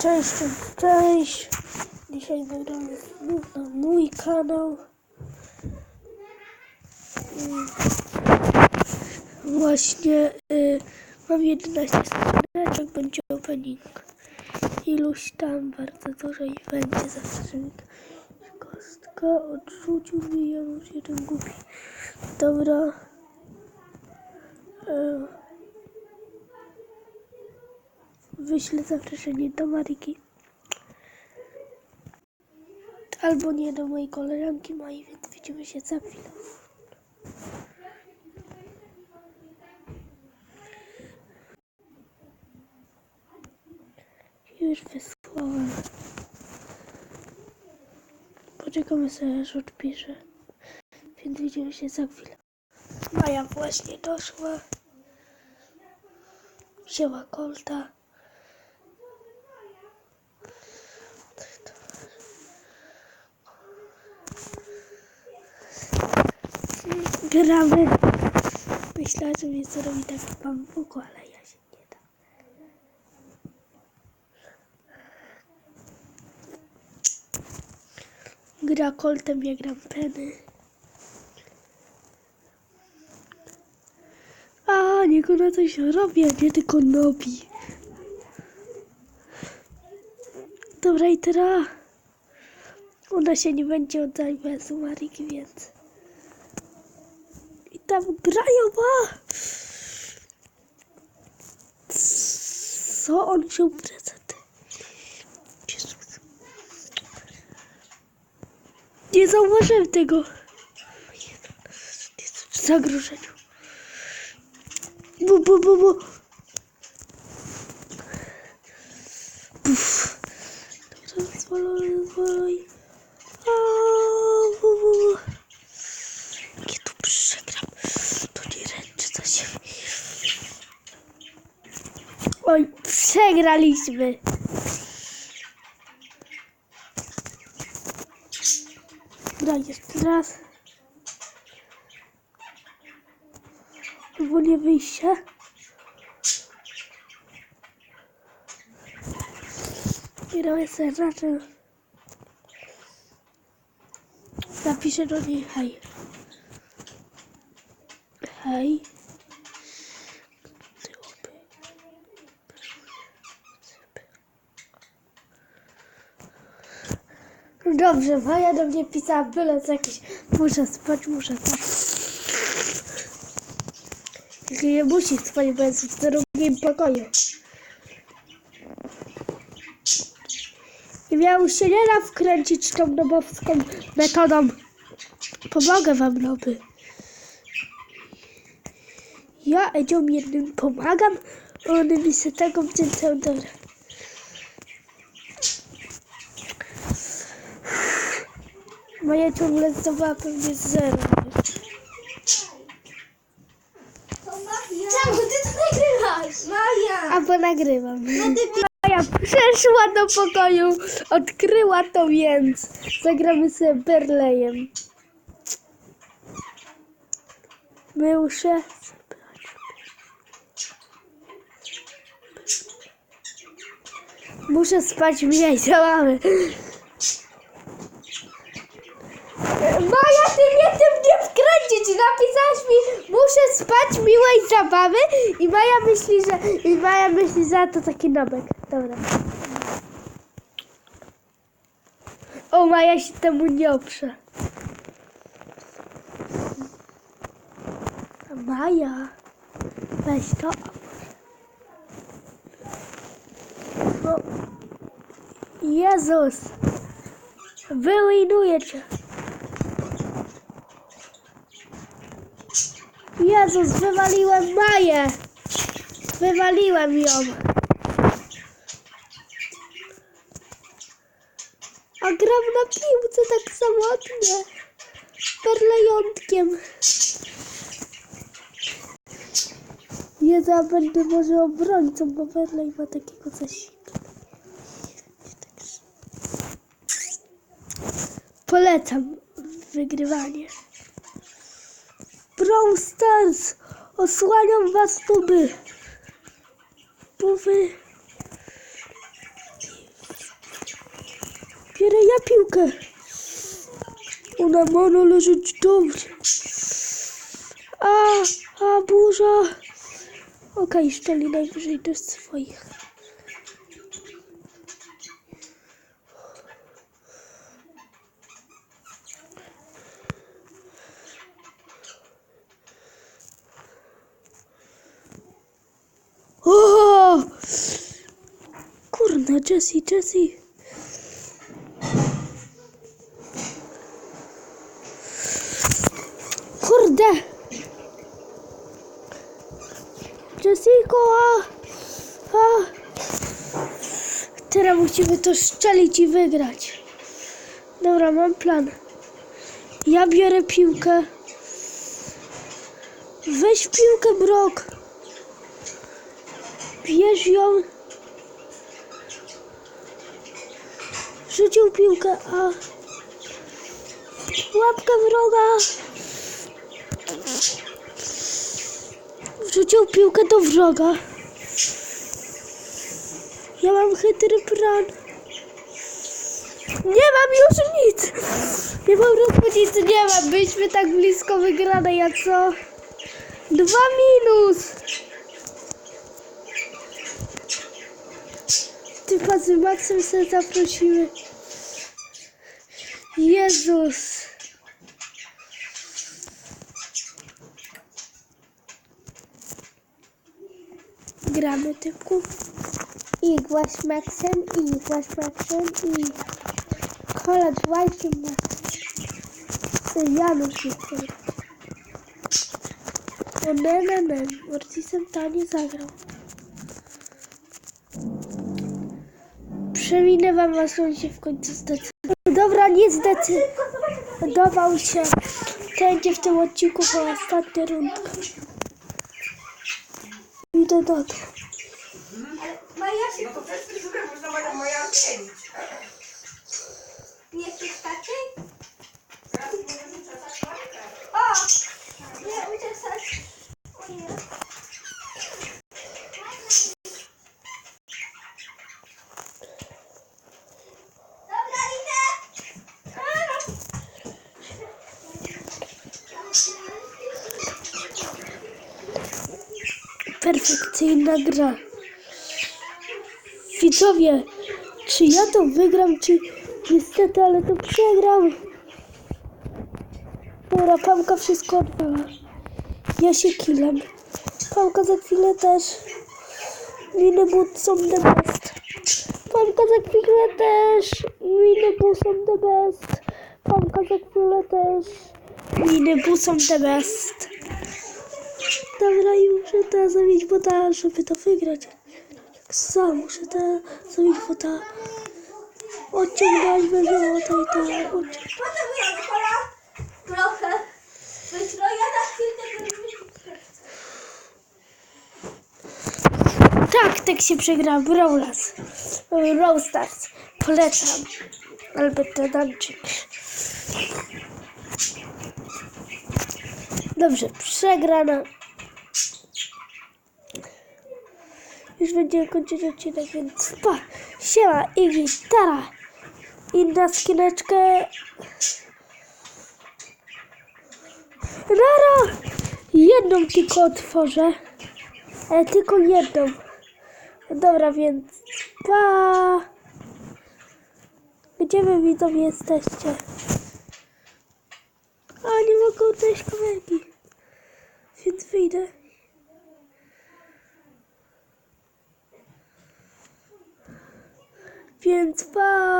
Cześć, cześć. Dzisiaj nagramy znów na mój kanał. Właśnie y, mam 11 skrzyneczek, będzie opening. Iluś tam bardzo dużo i będzie za skrzynkę. Kostka odrzucił mi, ja już jeden głupi. Dobra. Y, wyślę zaproszenie do Maryki. Albo nie do mojej koleżanki Mai, więc widzimy się za chwilę. Już wysłałem. Poczekamy sobie, aż odpisze. Więc widzimy się za chwilę. Maja właśnie doszła. Wzięła kolta. Gramy. Myślałem, że mnie zrobi tak w bambuku, ale ja się nie dam. Gra koltem, ja gram peny. A, niech ona coś robi, a nie tylko nobi. Dobra, i teraz ona się nie będzie odzajmować z Mariki, więc... Tam grają, a! Co on wziął prezent? Jezus. Nie zauważyłem tego. W zagrożeniu. Bu, bu, bu, bu. Puf. Dobra, zwoloj, zwoloj. A, bu, bu, bu. Jak ja tu przegram, to nie ręczę za siebie. Oj, przegraliśmy. Dobra, jeszcze raz. Albo nie wyjście. Robię sobie raczej. Napiszę do niej hej. Hej. Dobrze, Maja do mnie pisała byle co jakieś. Muszę spać, muszę spać. Tylko nie musi spać, bo jest w drugim pokoju. I miał się nie da wkręcić tą nobowską metodą. Pomogę wam, noby. Ja Edziom jednym pomagam, a one mi się tego wdzięczają dobra. Moja ciągle zdobyła pewnie zero. Czemu ty to nagrywasz? Maja! Albo nagrywam. No ty Maja przeszła do pokoju, odkryła to więc. Zagramy sobie Berlejem. Muszę. Muszę spać mniej, mamy. Maja, ty mnie tym nie wkręcić! Napisałaś mi, muszę spać miłej zabawy i Maja myśli, że i Maja myśli, że to taki nobek. Dobra. O, Maja się temu nie oprze. Maja, weź to. O, Jezus, wylinuję cię. Jezus, wywaliłem Maję. Wywaliłem ją. A gram na piłce tak samotnie. Perlejątkiem. Jezu, ja będę może obrońcą, bo Perlej ma takiego coś. Polecam wygrywanie. Brawl Stars! Osłaniam was tuby! Bo wy... Biorę ja piłkę. Ona ma należeć do mnie. A, a burza. Okej, szczeli najwyżej do swoich. O! Kurna, Jessie, Jessie. Kurde! Jessico, a, a. Teraz musimy to szczelić i wygrać. Dobra, mam plan. Ja biorę piłkę. Weź piłkę, Brok. Bierz ją. Rzucił piłkę, a łapkę wroga. Wrzucił piłkę do wroga. Ja mam chytry plan. Nie mam już nic. Nie mam roku nic nie mam. Byliśmy tak blisko wygranej, a co? Dwa minus. Ty pan z Maxem sobie zaprosimy. Jezus. Gramy typku. I z Maxem, i z Maxem, i kola z Łajkiem Maxem. Janusz jest tutaj. O ne, ne, ne. Ortisem ta nie zagrał. Przeminę wam, aż on się w końcu zdecydował. Dobra, nie zdecydował się. To będzie w tym odcinku po ostatnia rundka. Idę do domu. Maja się to przez fryzurę można Maja, Maja zmienić. nie chcesz takiej? Teraz możesz uczesać Majkę. O! Nie, uczesać. O nie. Dobra, idę. Perfekcyjna gra. Widzowie, czy ja to wygram, czy niestety, ale to przegram. Dobra, Pamka wszystko odbyła. Ja się killam. Pamka za chwilę też. Miny but są the best. Pamka za chwilę też. Miny but są the best. Pamka za chwilę też. Miny but są the best. Dobra, i muszę teraz zabić bota, żeby to wygrać. Sam muszę teraz zabić bota. Odciągnąć będzie bota i tak. Ja kola. Trochę. No ja na chwilę Tak, tak się przegra Brawlas. Brawl Stars. Polecam. Alberto Danczyk. Dobrze, przegrana. Już będziemy kończyć odcinek, więc pa. Siema i gitara. I na skineczkę. Rara! Jedną tylko otworzę. Ale tylko jedną. Dobra, więc pa! Gdzie wy widzowie jesteście? A, nie mogę odejść kamerki. Więc wyjdę. Więc pa!